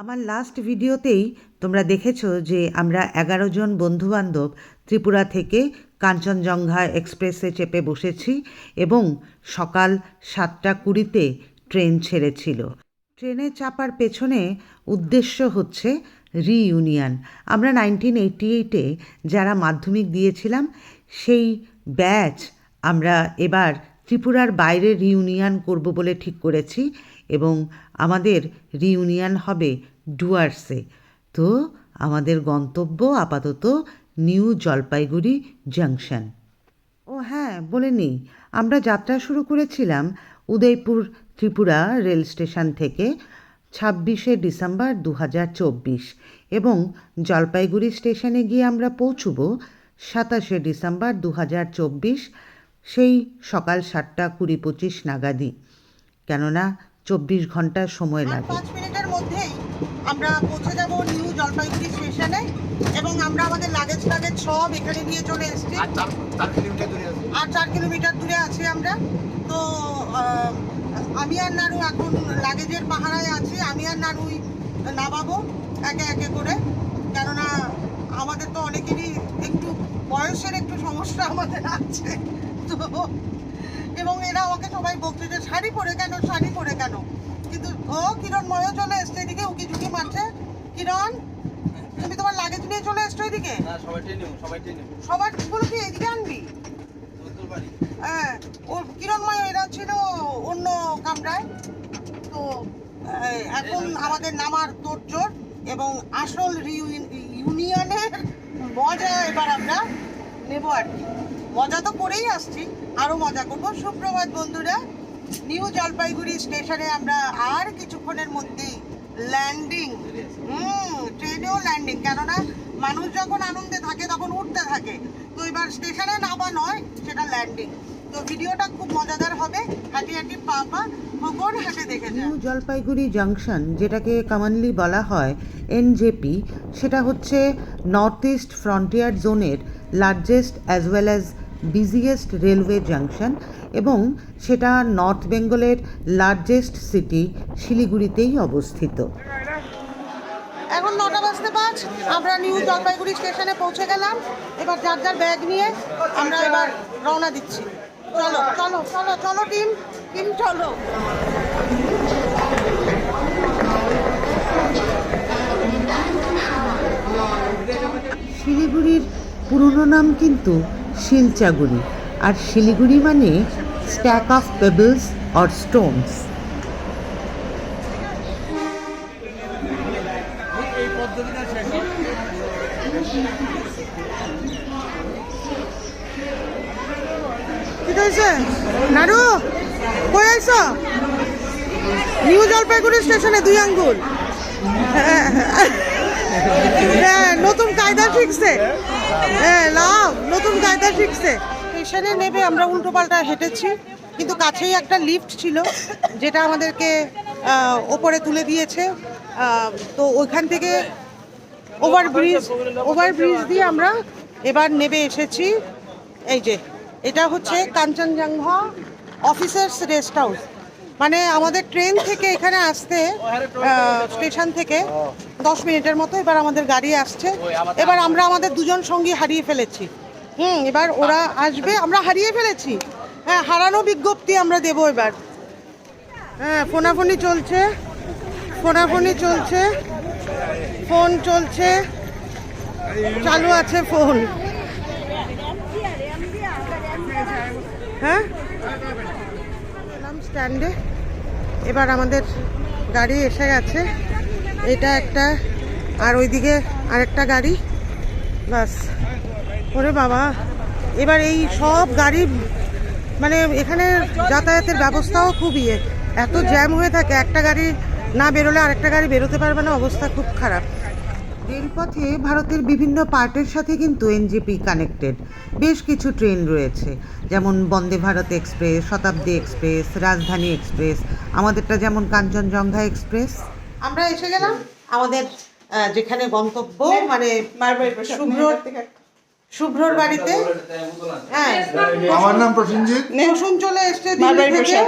আমার লাস্ট ভিডিওতেই তোমরা দেখেছ যে আমরা এগারো জন বন্ধুবান্ধব ত্রিপুরা থেকে কাঞ্চনজঙ্ঘা এক্সপ্রেসে চেপে বসেছি এবং সকাল সাতটা কুড়িতে ট্রেন ছেড়েছিল। ট্রেনে চাপার পেছনে উদ্দেশ্য হচ্ছে রিইউনিয়ন আমরা নাইনটিন এইটি এইটে যারা মাধ্যমিক দিয়েছিলাম, সেই ব্যাচ আমরা এবার ত্রিপুরার বাইরে রিউনিয়ন করব বলে ঠিক করেছি এবং আমাদের রিউনিয়ন হবে ডুয়ার্সে। তো আমাদের গন্তব্য আপাতত নিউ জলপাইগুড়ি জাংশন। ও হ্যাঁ বলে নিই আমরা যাত্রা শুরু করেছিলাম উদয়পুর ত্রিপুরা রেল স্টেশন থেকে ছাব্বিশে ডিসেম্বর দু হাজার চব্বিশ এবং জলপাইগুড়ি স্টেশনে গিয়ে আমরা পৌঁছব সাতাশে ডিসেম্বর দু হাজার চব্বিশ সেই সকাল সাতটা কুড়ি পঁচিশ নাগাদই। কেননা চব্বিশ ঘণ্টা সময় লাগে। পাঁচ মিনিটের মধ্যেই আমরা পৌঁছে যাব নিউ জলপাইগুড়ি স্টেশনে এবং আমরা আমাদের লাগেজ লাগেজ সব এখানে নিয়ে চলে এসেছি। আর চার কিলোমিটার দূরে আছে। আমরা। তো আমি আর নাড়ু এখন লাগেজের পাহারায় আছি। আমি আর নাড়ুই নামাবো একে একে করে। কেননা আমাদের তো অনেকেরই একটু বয়সের একটু সমস্যা আমাদের আছে। তো এবং এরা আমাকে সবাই যে শাড়ি পরে কেন? শাড়ি পরে কেন? কিন্তু ও কিরণ ময়ও চলে এসছে এদিকে উকি ঝুঁকি মারছে। কিরণ তুমি তোমার লাগেজ নিয়ে চলে এসছো এদিকে? সবারগুলো কি এদিকে আনবি? হ্যাঁ ও কিরণময় এরা ছিল অন্য কামরায়। তো এখন আমাদের নামার তোড়জোড় এবং আসল ইউনিয়নের মজা এবার আমরা নেব আর কি। মজা তো করেই আসছি আরও মজা করব। সুপ্রভাত বন্ধুরা নিউ জলপাইগুড়ি স্টেশনে আমরা আর কিছুক্ষণের মধ্যেই ল্যান্ডিং হুম ট্রেনেও ল্যান্ডিং কেননা মানুষ যখন আনন্দে থাকে তখন উঠতে থাকে। তো এবার স্টেশনে নামা নয়, সেটা ল্যান্ডিং তো ভিডিওটা খুব মজাদার হবে। হাঁটি হাঁটি পা পা দেখে নিউ জলপাইগুড়ি জাংশন, যেটাকে কমনলি বলা হয় এনজেপি সেটা হচ্ছে নর্থ ইস্ট ফ্রন্টিয়ার জোনের largest as well as busiest railway junction এবং সেটা নর্থ বেঙ্গলের লার্জেস্ট সিটি শিলিগুড়িতেই অবস্থিত। এখন নটা বাজতে পাঁচ আমরা নিউ জলপাইগুড়ি স্টেশনে পৌঁছে গেলাম। এবার যার যার ব্যাগ নিয়ে আমরা এবার রওনা দিচ্ছি। চলো চলো চলো চলো টিম টিম চলো। শিলিগুড়ির পুরনো নাম কিন্তু শিলচাগুড়ি। আর শিলিগুড়ি মানে stack of pebbles or stones নাড়ু কই আইছ? নিউ জলপাইগুড়ি স্টেশনে দুই আঙ্গুল। হ্যাঁ নতুন কায়দা শিখছে হ্যাঁ লাভ নতুন কায়দা শিখছে। স্টেশনে নেবে আমরা উল্টো পাল্টা হেঁটেছি, কিন্তু কাছেই একটা লিফট ছিল, যেটা আমাদেরকে ওপরে তুলে দিয়েছে। তো ওইখান থেকে ওভার ব্রিজ ওভার ব্রিজ দিয়ে আমরা এবার নেবে এসেছি। এই যে, এটা হচ্ছে কাঞ্চনজঙ্ঘা অফিসার্স রেস্ট হাউস মানে আমাদের ট্রেন থেকে এখানে আসতে স্টেশন থেকে দশ মিনিটের মতো এবার আমাদের গাড়ি আসছে। এবার আমরা আমাদের দুজন সঙ্গী হারিয়ে ফেলেছি। হুম এবার ওরা আসবে। আমরা হারিয়ে ফেলেছি। হ্যাঁ হারানো বিজ্ঞপ্তি আমরা দেবো এবার। হ্যাঁ ফোনাফোনি চলছে। ফোনাফোনি চলছে। ফোন চলছে। চালু আছে ফোন। হ্যাঁ? স্ট্যান্ডে এবার আমাদের গাড়ি এসে গেছে। এটা একটা, আর ওইদিকে আরেকটা গাড়ি। বাস। ওরে বাবা। এবার এই সব গাড়ি মানে এখানে যাতায়াতের ব্যবস্থাও খুব ইয়ে। এত জ্যাম হয়ে থাকে, একটা গাড়ি না বেরোলে আরেকটা গাড়ি বেরোতে পারবে না, অবস্থা খুব খারাপ। রেলপথে ভারতের বিভিন্ন পার্টের সাথে কিন্তু এনজেপি কানেক্টেড বেশ কিছু ট্রেন রয়েছে, যেমন Vande Bharat express, Shatabdi express, Rajdhani express, আমাদেরটা যেমন কাঞ্চনজঙ্ঘা এক্সপ্রেস। আমরা এসে গেলাম। আমাদের যেখানে গন্তব্য মানে শুভ্রর শুভ্রর বাড়িতে। হ্যাঁ। আমার নাম প্রসেনজিৎ। কুসুম চলে এসছে দিল্লি থেকে।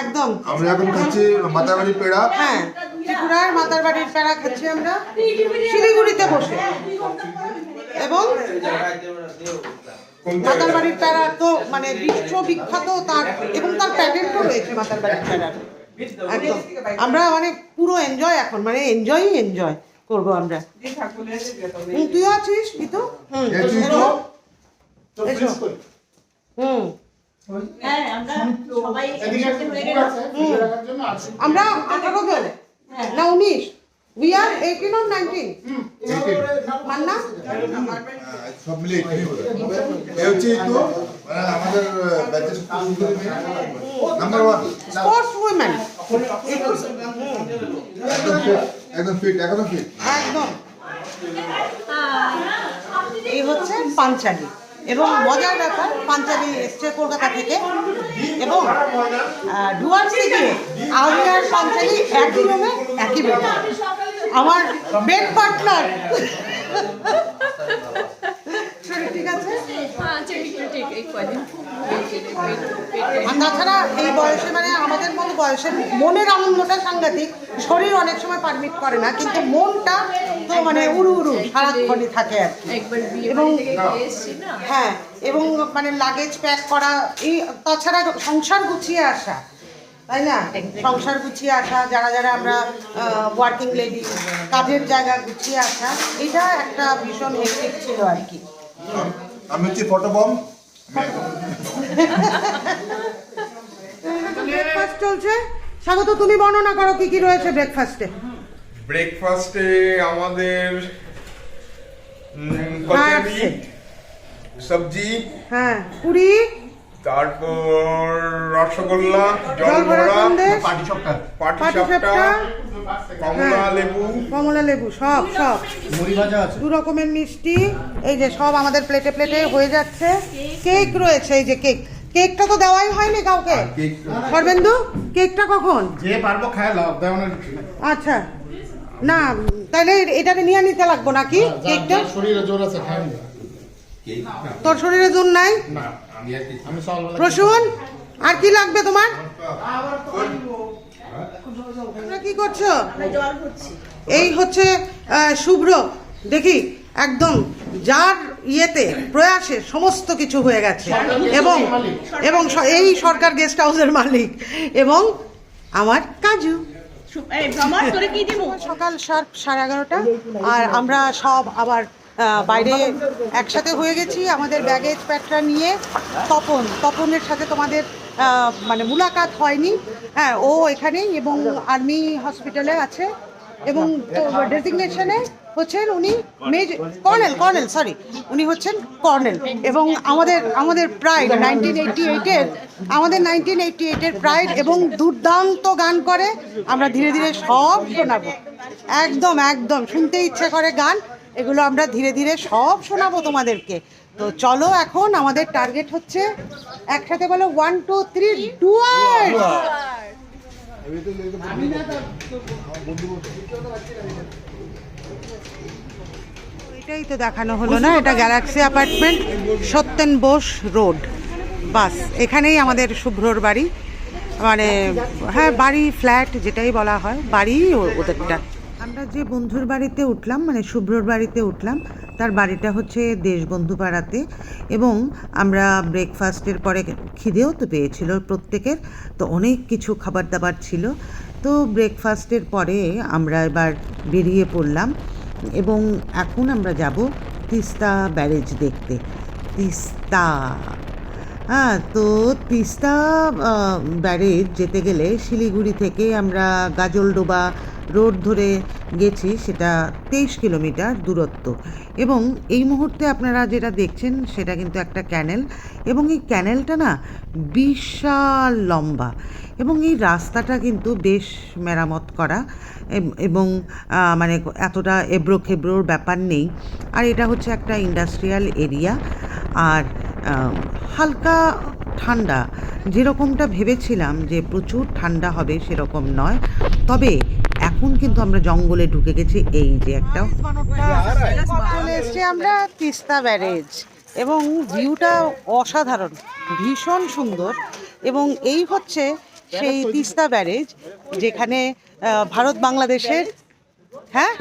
একদম। আমরা এখন খাচ্ছি মাতাবাড়ি পেড়া। হ্যাঁ। ত্রিপুরার মাতার বাড়ির প্যারা খাচ্ছি আমরা। শিলিগুড়িতে বসে। এবং মাতার বাড়ির প্যারা তো মানে বিশ্ববিখ্যাত তার এবং তার প্যাটেন্টও রয়েছে মাতার বাড়ির প্যারার একদম। আমরা মানে পুরো এনজয় এখন মানে এনজয়ই এনজয় করব আমরা। তুই আছিস কিন্তু হুম। এই তো এসো। হুম। হ্যাঁ আমরা হয়ে আঠারো জন। না উনিশ। We are eighteen or nineteen Manna? সব মিলে এখানেই বোধ এই হচ্ছে তো মানে আমাদের নাম্বার ওয়ান স্পোর্টস উইমেন একদম ফিট একদম ফিট একদম এই হচ্ছে পাঞ্চালি। এবং মজার ব্যাপার পাঞ্চালি এসছে কলকাতা থেকে। এবং ডুয়ার্সে গিয়ে আমি আর পাঞ্চালি একই রুমে একই বেডে আমার বেড পার্টনার ঠিক আছে? হ্যাঁ আর তাছাড়া এই বয়সে মানে আমাদের মতো বয়সে মনের আনন্দটা সাংঘাতিক। শরীর অনেক সময় পারমিট করে না কিন্তু মনটা তো মানে উড়ু উড়ু সারাক্ষণই থাকে আর কি। এবং হ্যাঁ এবং মানে লাগেজ প্যাক করা এই তাছাড়া সংসার গুছিয়ে আসা তাই না? সংসার গুছিয়ে আসা যারা যারা আমরা ওয়ার্কিং লেডি কাজের জায়গা গুছিয়ে আসা এটা একটা ভীষণ হেক্টিক ছিল আর কি। আমি হচ্ছি ফটোবম। ব্রেকফাস্ট চলছে। স্বাগত তুমি বর্ণনা করো কি কি রয়েছে ব্রেকফাস্টে ব্রেকফাস্টে আমাদের। সবজি। হ্যাঁ পুরি তারপর রসগোল্লা জল ভরা জলভরা পাটিসাপটা কমলা হ্যাঁ। লেবু। কমলা লেবু সব সব। মুড়ি ভাজা আছে। দু রকমের মিষ্টি এই যে সব আমাদের প্লেটে প্লেটে হয়ে যাচ্ছে। কেক রয়েছে এই যে কেক। কেকটা তো দেওয়াই হয়নি কাউকে? সর্বেন্দু কেকটা কখন? যে পারব খায় লাভ আচ্ছা। না তাহলে এটাকে নিয়ে নিতে লাগবো নাকি কেকটা? শরীরে জোর আছে তোর শরীরে জোর নাই? না। প্রসূন আর কি লাগবে তোমার? তোমরা কি করছ? এই হচ্ছে শুভ্র। দেখি একদম যার ইয়েতে প্রয়াসে সমস্ত কিছু হয়ে গেছে। এবং এবং এই সরকার গেস্ট হাউসের মালিক। এবং আমার কাজু। সকাল সার সাড়ে এগারোটা। আর আমরা সব আবার বাইরে একসাথে হয়ে গেছি, আমাদের ব্যাগেজ প্যাকটা নিয়ে তপন, তপনের সাথে তোমাদের মানে মুলাকাত হয়নি। হ্যাঁ ও এখানেই এবং আর্মি হসপিটালে আছে এবং ডেজিগনেশনে হচ্ছেন উনি মেজ, কর্নেল কর্নেল সরি উনি হচ্ছেন কর্নেল এবং আমাদের আমাদের প্রাইড নাইনটিন এইটটি এইটের আমাদের নাইনটিন এইটটি এইটের প্রাইড এবং দুর্দান্ত গান করে, আমরা ধীরে ধীরে সব শোনাবো। একদম একদম, শুনতে ইচ্ছে করে গান। এগুলো আমরা ধীরে ধীরে সব শোনাবো তোমাদেরকে। তো চলো এখন আমাদের টার্গেট হচ্ছে একসাথে বলো ওয়ান টু থ্রি ডুয়ার্স এটাই তো দেখানো হলো না এটা Galaxy apartment Satyen Bose road. বাস এখানেই আমাদের শুভ্রর বাড়ি। মানে হ্যাঁ বাড়ি ফ্ল্যাট যেটাই বলা হয় বাড়ি ওদেরটা। আমরা যে বন্ধুর বাড়িতে উঠলাম মানে শুভ্রর বাড়িতে উঠলাম, তার বাড়িটা হচ্ছে দেশবন্ধু পাড়াতে এবং আমরা ব্রেকফাস্টের পরে খিদেও তো পেয়েছিল প্রত্যেকের, তো অনেক কিছু খাবার দাবার ছিল। তো ব্রেকফাস্টের পরে আমরা এবার বেরিয়ে পড়লাম এবং এখন আমরা যাব তিস্তা ব্যারেজ দেখতে। তিস্তা হ্যাঁ তো তিস্তা ব্যারেজ যেতে গেলে শিলিগুড়ি থেকে আমরা গাজলডোবা রোড ধরে গেছি, সেটা তেইশ কিলোমিটার দূরত্ব। এবং এই মুহূর্তে আপনারা যেটা দেখছেন, সেটা কিন্তু একটা ক্যানেল। এবং এই ক্যানেলটা না বিশাল লম্বা। এবং এই রাস্তাটা কিন্তু বেশ মেরামত করা। এবং মানে এতটা এবড়ো খেবড়োর ব্যাপার নেই। আর এটা হচ্ছে একটা ইন্ডাস্ট্রিয়াল এরিয়া। আর হালকা ঠান্ডা। যেরকমটা ভেবেছিলাম যে প্রচুর ঠান্ডা হবে সেরকম নয়। তবে এখন কিন্তু আমরা জঙ্গলে ঢুকে গেছি। এই যে একটা আমরা তিস্তা ব্যারেজ। এবং ভিউটা অসাধারণ, ভীষণ সুন্দর। এবং এই হচ্ছে সেই তিস্তা ব্যারেজ, যেখানে ভারত বাংলাদেশের হ্যাঁ?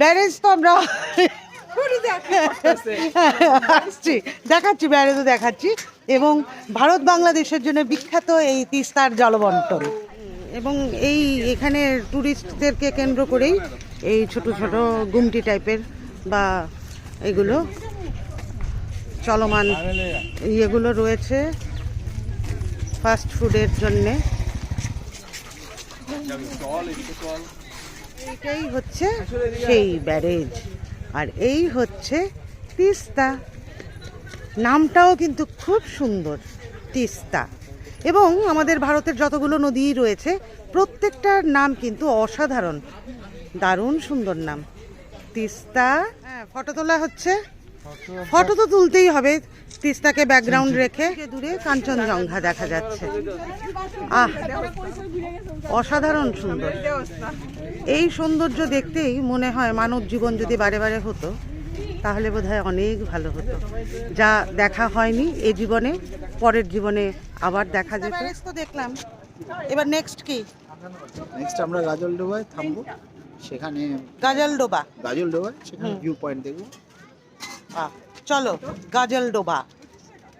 ব্যারেজ তো আমরা আসছি, দেখাচ্ছি, ব্যারেজও দেখাচ্ছি। এবং ভারত বাংলাদেশের জন্য বিখ্যাত এই তিস্তার জলবন্টন। এবং এই এখানে ট্যুরিস্টদেরকে কেন্দ্র করেই এই ছোট ছোট গুমটি টাইপের বা এগুলো চলমান ইয়েগুলো রয়েছে ফাস্ট ফুডের জন্যে। এইটাই হচ্ছে সেই ব্যারেজ। আর এই হচ্ছে তিস্তা। নামটাও কিন্তু খুব সুন্দর, তিস্তা। এবং আমাদের ভারতের যতগুলো নদী রয়েছে প্রত্যেকটার নাম কিন্তু অসাধারণ। দারুণ সুন্দর নাম। তিস্তা হ্যাঁ ফটো তোলা হচ্ছে। ফটো তো তুলতেই হবে। তিস্তাকে ব্যাকগ্রাউন্ড রেখে দূরে কাঞ্চনজঙ্ঘা দেখা যাচ্ছে। আহ অসাধারণ সুন্দর। এই সৌন্দর্য দেখতেই মনে হয় মানব জীবন যদি বারে বারে হতো তাহলে বোধহয় অনেক ভালো হতো। যা দেখা হয়নি এই জীবনে পরের জীবনে আবার দেখা যেত। তো দেখলাম। এবার নেক্সট কি? নেক্সট আমরা গাজলডোবায় থামবো। সেখানে গাজলডোবা। গাজলডোবায় সেখানে ভিউ পয়েন্ট দেখব। আহ, চলো গাজলডোবা।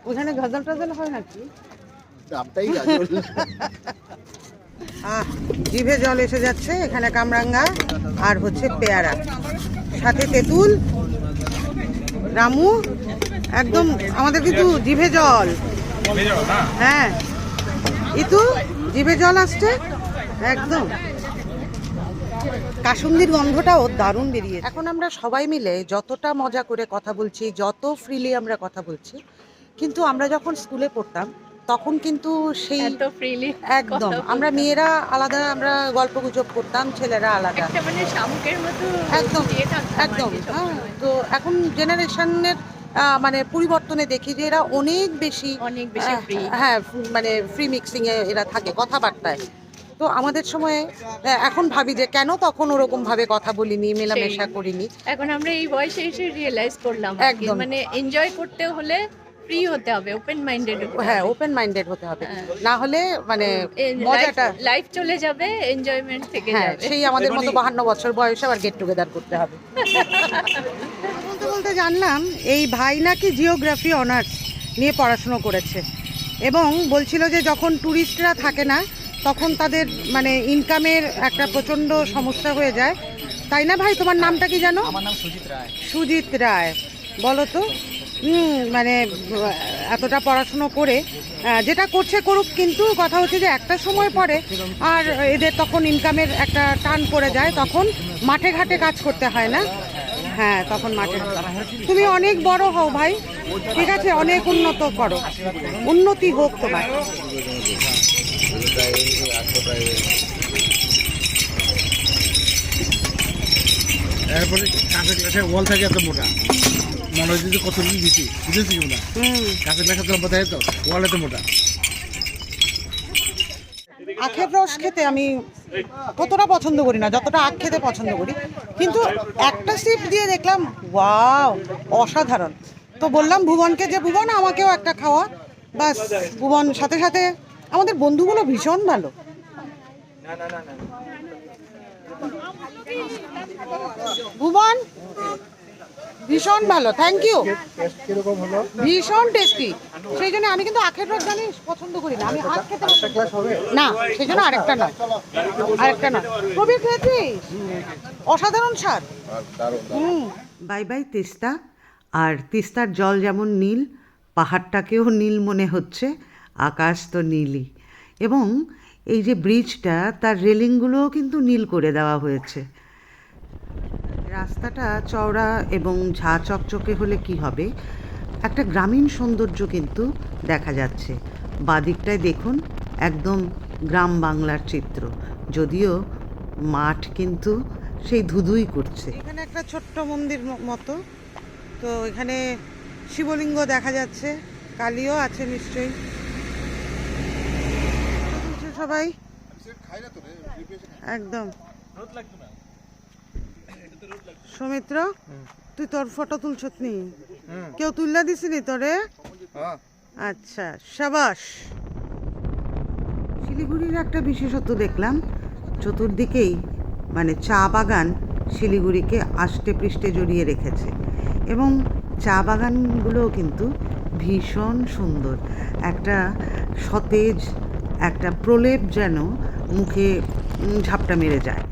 ওখানে গাজল টাজল হয় নাকি? নামটাই গাজল। আহ জিভে জল এসে যাচ্ছে এখানে কামরাঙ্গা আর হচ্ছে পেয়ারা। সাথে তেঁতুল রামু, একদম আমাদের কিন্তু জিভে জল। হ্যাঁ। ইতু, জিভে জল আসছে? একদম। কাসুন্দির গন্ধটাও দারুণ বেরিয়ে এখন আমরা সবাই মিলে যতটা মজা করে কথা বলছি, যত ফ্রিলি আমরা কথা বলছি, কিন্তু আমরা যখন স্কুলে পড়তাম তখন কিন্তু সেই একদম। আমরা মেয়েরা আলাদা আমরা গল্প গুজব করতাম ছেলেরা আলাদা। মানে একদম আর একদম হ্যাঁ। তো এখন জেনারেশনের মানে পরিবর্তনে দেখি যে এরা অনেক বেশি অনেক বেশি হ্যাঁ মানে ফ্রি মিক্সিং এ এরা থাকে কথাবার্তায়। তো আমাদের সময়ে এখন ভাবি যে কেন তখন ওরকম ভাবে কথা বলিনি মেলামেশা করিনি। এখন আমরা এই বয়সে এসে রিয়েলাইজ করলাম একদম। মানে এনজয় করতে হলে ফ্রি হতে হবে ওপেন মাইন্ডেড হ্যাঁ ওপেন মাইন্ডেড হতে হবে। না হলে মানে মজাটা লাইফ চলে যাবে এনজয়মেন্ট থেকে হ্যাঁ সেই আমাদের মতো বাহান্ন বছর বয়সে আবার গেট টুগেদার করতে হবে। বলতে বলতে জানলাম এই ভাই নাকি জিওগ্রাফি অনার্স নিয়ে পড়াশুনো করেছে। এবং বলছিল যে যখন ট্যুরিস্টরা থাকে না তখন তাদের মানে ইনকামের একটা প্রচণ্ড সমস্যা হয়ে যায়। তাই না ভাই তোমার নামটা কি জানো? আমার নাম সুজিত রায়। সুজিত রায়। বলো তো মানে এতটা পড়াশুনো করে যেটা করছে করুক, কিন্তু কথা হচ্ছে যে একটা সময় পরে আর এদের তখন ইনকামের একটা টান পড়ে যায়, তখন মাঠে ঘাটে কাজ করতে হয় না? হ্যাঁ তখন মাঠে তুমি অনেক বড় হও ভাই, ঠিক আছে, অনেক উন্নত করো, উন্নতি হোক তোমার। এরপরে থাকে এত মোটা। মনে হচ্ছে কত নিয়ে দিছি বুঝেছি কি হুম। কাঁচের লেখা তো লম্বা তো? ওয়াল এত মোটা। আখের রস খেতে আমি ততটা পছন্দ করি না যতটা আখ খেতে পছন্দ করি। কিন্তু একটা সিপ দিয়ে দেখলাম ওয়াও অসাধারণ। তো বললাম ভুবনকে যে ভুবন আমাকেও একটা খাওয়া। বাস ভুবন সাথে সাথে আমাদের বন্ধুগুলো ভীষণ ভালো। ভুবন ভীষণ ভালো থ্যাংক ইউ ভীষণ টেস্টি সেই জন্য আমি কিন্তু আখের রস জানিস পছন্দ করি না আমি আখ খেতে না সেই জন্য আরেকটা নয় আরেকটা নয়। কবি খেয়েছিস? অসাধারণ স্বাদ। হুম। Bye bye Teesta. আর তিস্তার জল যেমন নীল পাহাড়টাকেও নীল মনে হচ্ছে আকাশ তো নীলই। এবং এই যে ব্রিজটা তার রেলিংগুলোও কিন্তু নীল করে দেওয়া হয়েছে। রাস্তাটা চওড়া এবং ঝা চকচকে হলে কি হবে? একটা গ্রামীণ সৌন্দর্য কিন্তু দেখা যাচ্ছে। বাদিকটায় দেখুন একদম গ্রাম বাংলার চিত্র। যদিও মাঠ কিন্তু সেই ধুধুই করছে। এখানে একটা ছোট্ট মন্দির মতো। তো এখানে শিবলিঙ্গ দেখা যাচ্ছে। কালীও আছে নিশ্চয়ই। সবাই? একদম। সৌমিত্র তুই তোর ফটো তুলছত নি? কেউ তুললা দিছিনি তোরে? হ্যাঁ। আচ্ছা সাবাস। শিলিগুড়ির একটা বিশেষত্ব দেখলাম চতুর্দিকেই মানে চা বাগান শিলিগুড়িকে আষ্টে পৃষ্ঠে জড়িয়ে রেখেছে এবং চা বাগানগুলোও কিন্তু ভীষণ সুন্দর। একটা সতেজ একটা প্রলেপ যেন মুখে ঝাপটা মেরে যায়।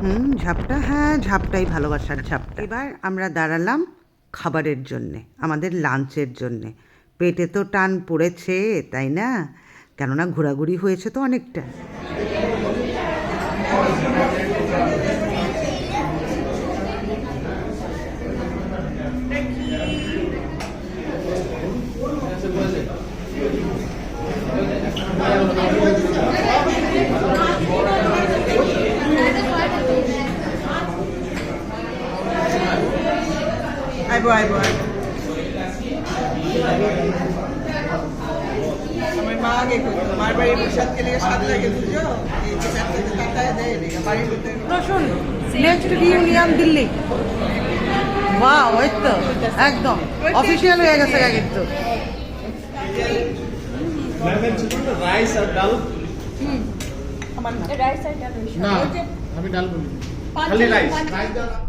হুম, ঝাপটা? হ্যাঁ ঝাপটাই ভালোবাসার ঝাপটা। এবার আমরা দাঁড়ালাম খাবারের জন্যে, আমাদের লাঞ্চের জন্যে। পেটে তো টান পড়েছে, তাই না? কেননা ঘোরাঘুরি হয়েছে তো অনেকটা। আইবো আইবো আমার মা আগে করতো মার বাড়ির প্রসাদ গেলে স্বাদ লাগে বুঝছ? এই যে চারটাতে তাতায় দেয় বাড়ির ভিতরে। রসুন নেক্সট রিউনিয়ন দিল্লি। বাহ ওই তো একদম। অফিসিয়াল হয়ে গেছে গা কিন্তু। আমার না। রাইস আর ডাল না আমি ডাল বলি। খালি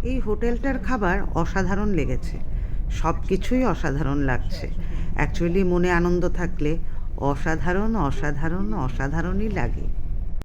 এই হোটেলটার খাবার অসাধারণ লেগেছে। সব কিছুই অসাধারণ লাগছে। অ্যাকচুয়ালি মনে আনন্দ থাকলে অসাধারণ অসাধারণ অসাধারণই লাগে।